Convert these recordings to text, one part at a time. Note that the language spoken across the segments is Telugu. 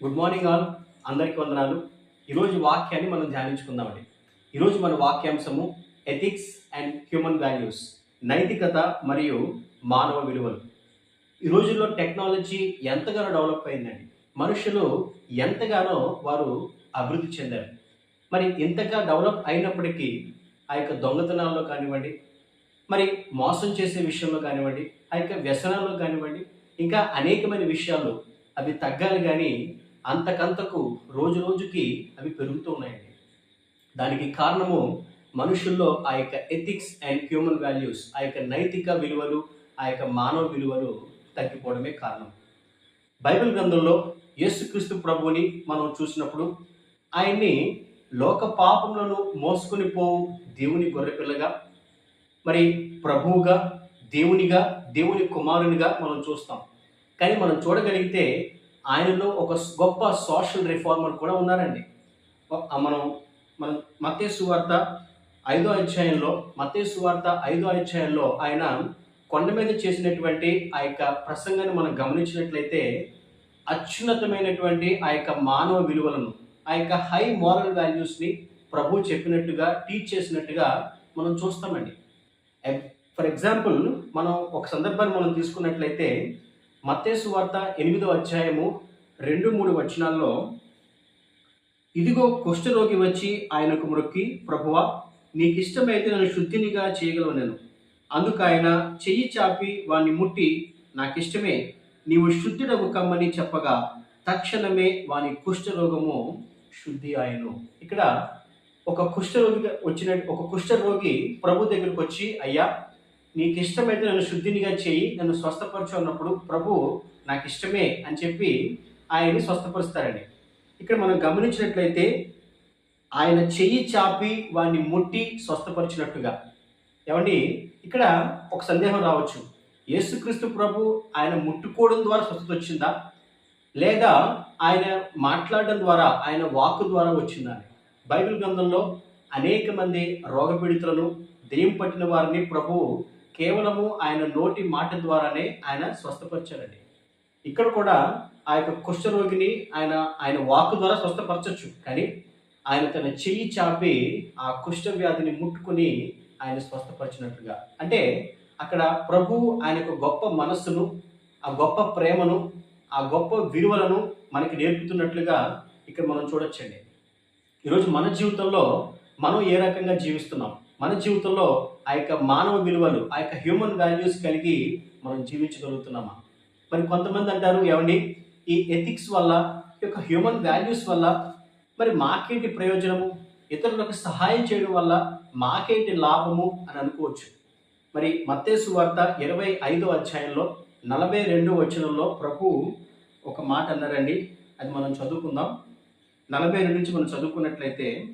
గుడ్ మార్నింగ్ ఆల్ అందరికీ వందనాలు. ఈరోజు వాక్యాన్ని మనం ధ్యానించుకుందామండి. ఈరోజు మన వాక్యాంశము ఎథిక్స్ అండ్ హ్యూమన్ వాల్యూస్ నైతికత మరియు మానవ విలువలు. ఈ రోజుల్లో టెక్నాలజీ ఎంతగానో డెవలప్ అయిందండి. మనుషులు ఎంతగానో వారు అభివృద్ధి చెందారు. మరి ఇంతగా డెవలప్ అయినప్పటికీ ఆ యొక్క దొంగతనాల్లో కానివ్వండి మరి మోసం చేసే విషయంలో కానివ్వండి ఆ యొక్క వ్యసనాల్లో కానివ్వండి ఇంకా అనేకమైన విషయాలు అవి తగ్గాలి కానీ అంతకంతకు రోజు రోజుకి అవి పెరుగుతూ ఉన్నాయండి. దానికి కారణము మనుషుల్లో ఆ యొక్క ఎథిక్స్ అండ్ హ్యూమన్ వాల్యూస్ ఆ యొక్క నైతిక విలువలు ఆ యొక్క మానవ విలువలు తగ్గిపోవడమే కారణం. బైబిల్ గ్రంథంలో యేసుక్రీస్తు ప్రభువుని మనం చూసినప్పుడు ఆయన్ని లోక పాపములను మోసుకొని పోవు దేవుని గొర్రెపిల్లగా మరి ప్రభువుగా దేవునిగా దేవుని కుమారునిగా మనం చూస్తాం. కానీ మనం చూడగలిగితే ఆయనలో ఒక గొప్ప సోషల్ రిఫార్మర్ కూడా ఉన్నారండి. మనం మనం మతే సువార్త ఐదో అధ్యాయంలో మతే సువార్త ఐదో అధ్యాయంలో ఆయన కొండ మీద చేసినటువంటి ఆ యొక్క ప్రసంగాన్ని మనం గమనించినట్లయితే అత్యున్నతమైనటువంటి ఆ యొక్క మానవ విలువలను ఆ యొక్క హై మోరల్ వాల్యూస్ని ప్రభు చెప్పినట్టుగా టీచ్ చేసినట్టుగా మనం చూస్తామండి. ఫర్ ఎగ్జాంపుల్ మనం ఒక సందర్భాన్ని మనం తీసుకున్నట్లయితే మత్తేసు వార్త ఎనిమిదో అధ్యాయము రెండు మూడు వచనాల్లో ఇదిగో కుష్ఠరోగి వచ్చి ఆయనకు మొక్కి ప్రభువా నీకు ఇష్టమైతే నన్ను శుద్ధినిగా చేయగలవు నేను అందుకు ఆయన చెయ్యి చాపి వాణ్ణి ముట్టి నాకు ఇష్టమే నీవు శుద్ధుడవు కమ్మని చెప్పగా తక్షణమే వాని కుష్ఠరోగము శుద్ధి ఆయను. ఇక్కడ ఒక కుష్ఠరోగి వచ్చిన ఒక కుష్ఠరోగి ప్రభు దగ్గరికి వచ్చి అయ్యా నీకు ఇష్టమైతే నన్ను శుద్ధినిగా చేయి నన్ను స్వస్థపరచు అన్నప్పుడు ప్రభు నాకు ఇష్టమే అని చెప్పి ఆయన్ని స్వస్థపరుస్తారండి. ఇక్కడ మనం గమనించినట్లయితే ఆయన చెయ్యి చాపి వాడిని ముట్టి స్వస్థపరిచినట్టుగా. ఏమండి? ఇక్కడ ఒక సందేహం రావచ్చు. యేసుక్రీస్తు ప్రభు ఆయన ముట్టుకోవడం ద్వారా స్వస్థత వచ్చిందా? లేదా ఆయన మాట్లాడడం ద్వారా ఆయన వాక్కు ద్వారా వచ్చిందా? బైబిల్ గ్రంథంలో అనేక మంది రోగపీడితులను దెయ్యం పట్టిన వారిని ప్రభువు కేవలము ఆయన నోటి మాట ద్వారానే ఆయన స్వస్థపరిచారండి ఇక్కడ కూడా ఆ యొక్క కుష్ఠరోగిని ఆయన ఆయన వాక్ ద్వారా స్వస్థపరచచ్చు. కానీ ఆయన తన చెయ్యి చాపి ఆ కుష్ఠ వ్యాధిని ముట్టుకుని ఆయన స్వస్థపరిచినట్లుగా అంటే అక్కడ ప్రభు ఆయన యొక్క గొప్ప మనస్సును ఆ గొప్ప ప్రేమను ఆ గొప్ప విలువలను మనకి నేర్పుతున్నట్లుగా ఇక్కడ మనం చూడొచ్చండి. ఈరోజు మన జీవితంలో మనం ఏ రకంగా జీవిస్తున్నాం? మన జీవితంలో ఆ యొక్క మానవ విలువలు ఆ యొక్క హ్యూమన్ వాల్యూస్ కలిగి మనం జీవించగలుగుతున్నామా? మరి కొంతమంది అంటారు ఏమండి? ఈ ఎథిక్స్ వల్ల ఈ యొక్క హ్యూమన్ వాల్యూస్ వల్ల మరి మాకేంటి ప్రయోజనము? ఇతరులకు సహాయం చేయడం వల్ల మాకేంటి లాభము అని అనుకోవచ్చు. మరి మత్తేసు వార్త ఇరవై ఐదో అధ్యాయంలో నలభై రెండో వచనంలో ప్రభు ఒక మాట అన్నారండి. అది మనం చదువుకుందాం. నలభై రెండు నుంచి మనం చదువుకున్నట్లయితే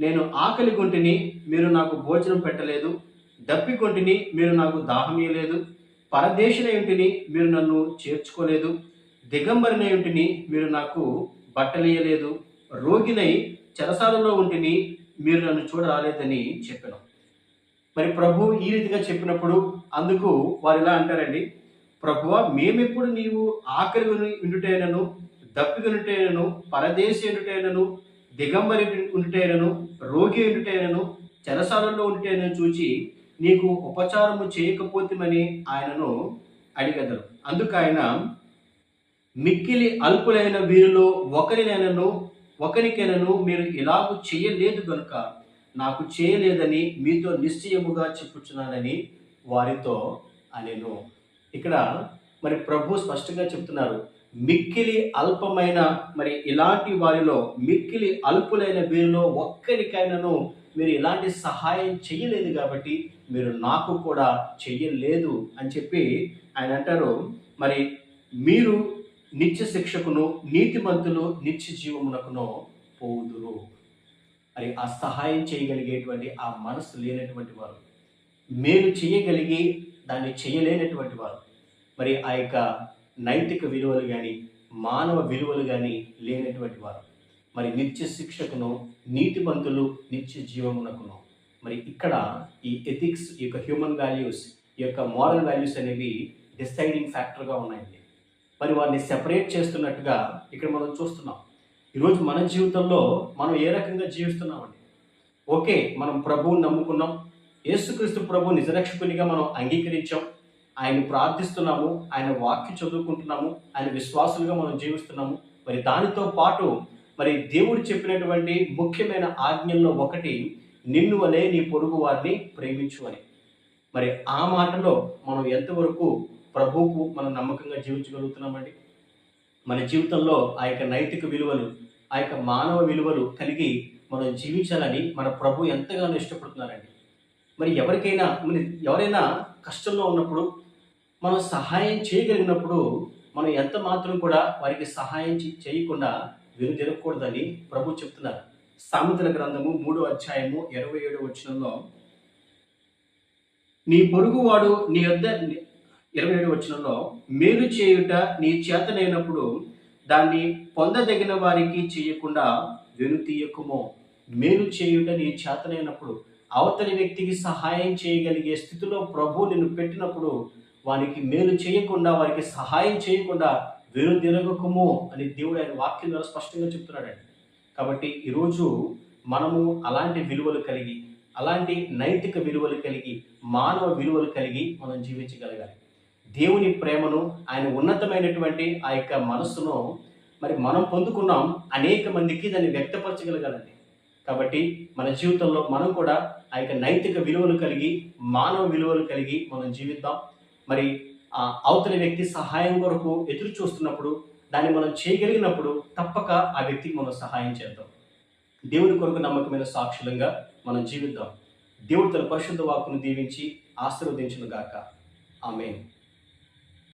నేను ఆకలి గుంటిని మీరు నాకు భోజనం పెట్టలేదు దప్పి గుంటిని మీరు నాకు దాహమీయలేదు పరదేశిన ఇంటిని మీరు నన్ను చేర్చుకోలేదు దిగంబరిన ఇంటిని మీరు నాకు బట్టలేయలేదు రోగినై చెరసాలలో ఉంటిని మీరు నన్ను చూడరాలేదని చెప్పాను. మరి ప్రభు ఈ రీతిగా చెప్పినప్పుడు అందుకు వారు ఇలా అంటారండి ప్రభువ మేమెప్పుడు నీవు ఆకలి ఉండుటైనను దప్పి ఉండుటైనను పరదేశి ఉండుటైనను దిగంబరి ఉండుటైనను రోగి ఉండుటైనను చెరసాలలో ఉండుటైనను చూచి నీకు ఉపచారము చేయకపోతేమని ఆయనను అడిగదరు. అందుకు ఆయన మిక్కిలి అల్పులైన వీరిలో ఒకరినైనను ఒకరికైనను మీరు ఇలాగూ చేయలేదు కనుక నాకు చేయలేదని మీతో నిశ్చయముగా చెప్పుచున్నానని వారితో అనేను. ఇక్కడ మరి ప్రభు స్పష్టంగా చెప్తున్నారు. మిక్కిలి అల్పమైన మరి ఇలాంటి వారిలో మిక్కిలి అల్పులైన వీరిలో ఒక్కరికైనాను మీరు ఇలాంటి సహాయం చేయలేదు కాబట్టి మీరు నాకు కూడా చెయ్యలేదు అని చెప్పి ఆయన అంటారు. మరి మీరు నిత్య శిక్షకును నీతిమంతులు నిత్య జీవమునకును పోదురు మరి ఆ సహాయం చేయగలిగేటువంటి ఆ మనసు లేనటువంటి వారు మేలు చేయగలిగి దాన్ని చేయలేనటువంటి వారు. మరి ఆ యొక్క నైతిక విలువలు కానీ మానవ విలువలు కానీ లేనటువంటి వారు. మరి నిత్య శిక్షకును నీతిమంతులు నిత్య జీవమునకును. మరి ఇక్కడ ఈ ఎథిక్స్ ఈ యొక్క హ్యూమన్ వాల్యూస్ ఈ యొక్క మారల్ వాల్యూస్ అనేవి డిసైడింగ్ ఫ్యాక్టర్గా ఉన్నాయండి. మరి వారిని సెపరేట్ చేస్తున్నట్టుగా ఇక్కడ మనం చూస్తున్నాం. ఈరోజు మన జీవితంలో మనం ఏ రకంగా జీవిస్తున్నామండి? ఓకే మనం ప్రభువుని నమ్ముకున్నాం. యేసుక్రీస్తు ప్రభు నిజరక్షకునిగా మనం అంగీకరించాం. ఆయన ప్రార్థిస్తున్నాము ఆయన వాక్యం చదువుకుంటున్నాము ఆయన విశ్వాసులుగా మనం జీవిస్తున్నాము. మరి దానితో పాటు మరి దేవుడు చెప్పినటువంటి ముఖ్యమైన ఆజ్ఞల్లో ఒకటి నిన్ను వలే నీ పొరుగు వారిని ప్రేమించు అని. మరి ఆ మాటలో మనం ఎంతవరకు ప్రభువుకు మనం నమ్మకంగా జీవించగలుగుతున్నామండి? మన జీవితంలో ఆ యొక్క నైతిక విలువలు ఆ యొక్క మానవ విలువలు కలిగి మనం జీవించాలని మన ప్రభు ఎంతగానో ఇష్టపడుతున్నారండి. మరి ఎవరికైనా మరి ఎవరైనా కష్టంలో ఉన్నప్పుడు మనం సహాయం చేయగలిగినప్పుడు మనం ఎంత మాత్రం కూడా వారికి సహాయం చేయకుండా చేయకుండా వెనుదిరగకూడదని ప్రభు చెప్తున్నారు. సామెతల గ్రంథము మూడో అధ్యాయము ఇరవై ఏడు వచనంలో నీ పొరుగువాడు నీ యొద్ద ఇరవై ఏడు వచనంలో మేలు చేయుట నీ చేతనైనప్పుడు దాన్ని పొందదగిన వారికి చేయకుండా వెనుతీయకుమో మేలు చేయుట నీ చేతనైనప్పుడు అవతలి వ్యక్తికి సహాయం చేయగలిగే స్థితిలో ప్రభు నిన్ను పెట్టినప్పుడు వారికి మేలు చేయకుండా వారికి సహాయం చేయకుండా వెనుదిరగకుమో అని దేవుడు ఆయన వాక్యం ద్వారా స్పష్టంగా చెప్తున్నాడండి కాబట్టి ఈరోజు మనము అలాంటి విలువలు కలిగి అలాంటి నైతిక విలువలు కలిగి మానవ విలువలు కలిగి మనం జీవించగలగాలి. దేవుని ప్రేమను ఆయన ఉన్నతమైనటువంటి ఆ యొక్క మనస్సును మరి మనం పొందుకున్నాం అనేక మందికి దాన్ని వ్యక్తపరచగలగాలండి. కాబట్టి మన జీవితంలో మనం కూడా ఆ యొక్క నైతిక విలువలు కలిగి మానవ విలువలు కలిగి మనం జీవిద్దాం. మరి ఆ అవతలి వ్యక్తి సహాయం కొరకు ఎదురు చూస్తున్నప్పుడు దాన్ని మనం చేయగలిగినప్పుడు తప్పక ఆ వ్యక్తికి మనం సహాయం చేద్దాం. దేవుని కొరకు నమ్మకమైన సాక్షులంగా మనం జీవిద్దాం. దేవుడు తన పరిశుద్ధ వాక్కును దీవించి ఆశీర్వదించును గాక. ఆమె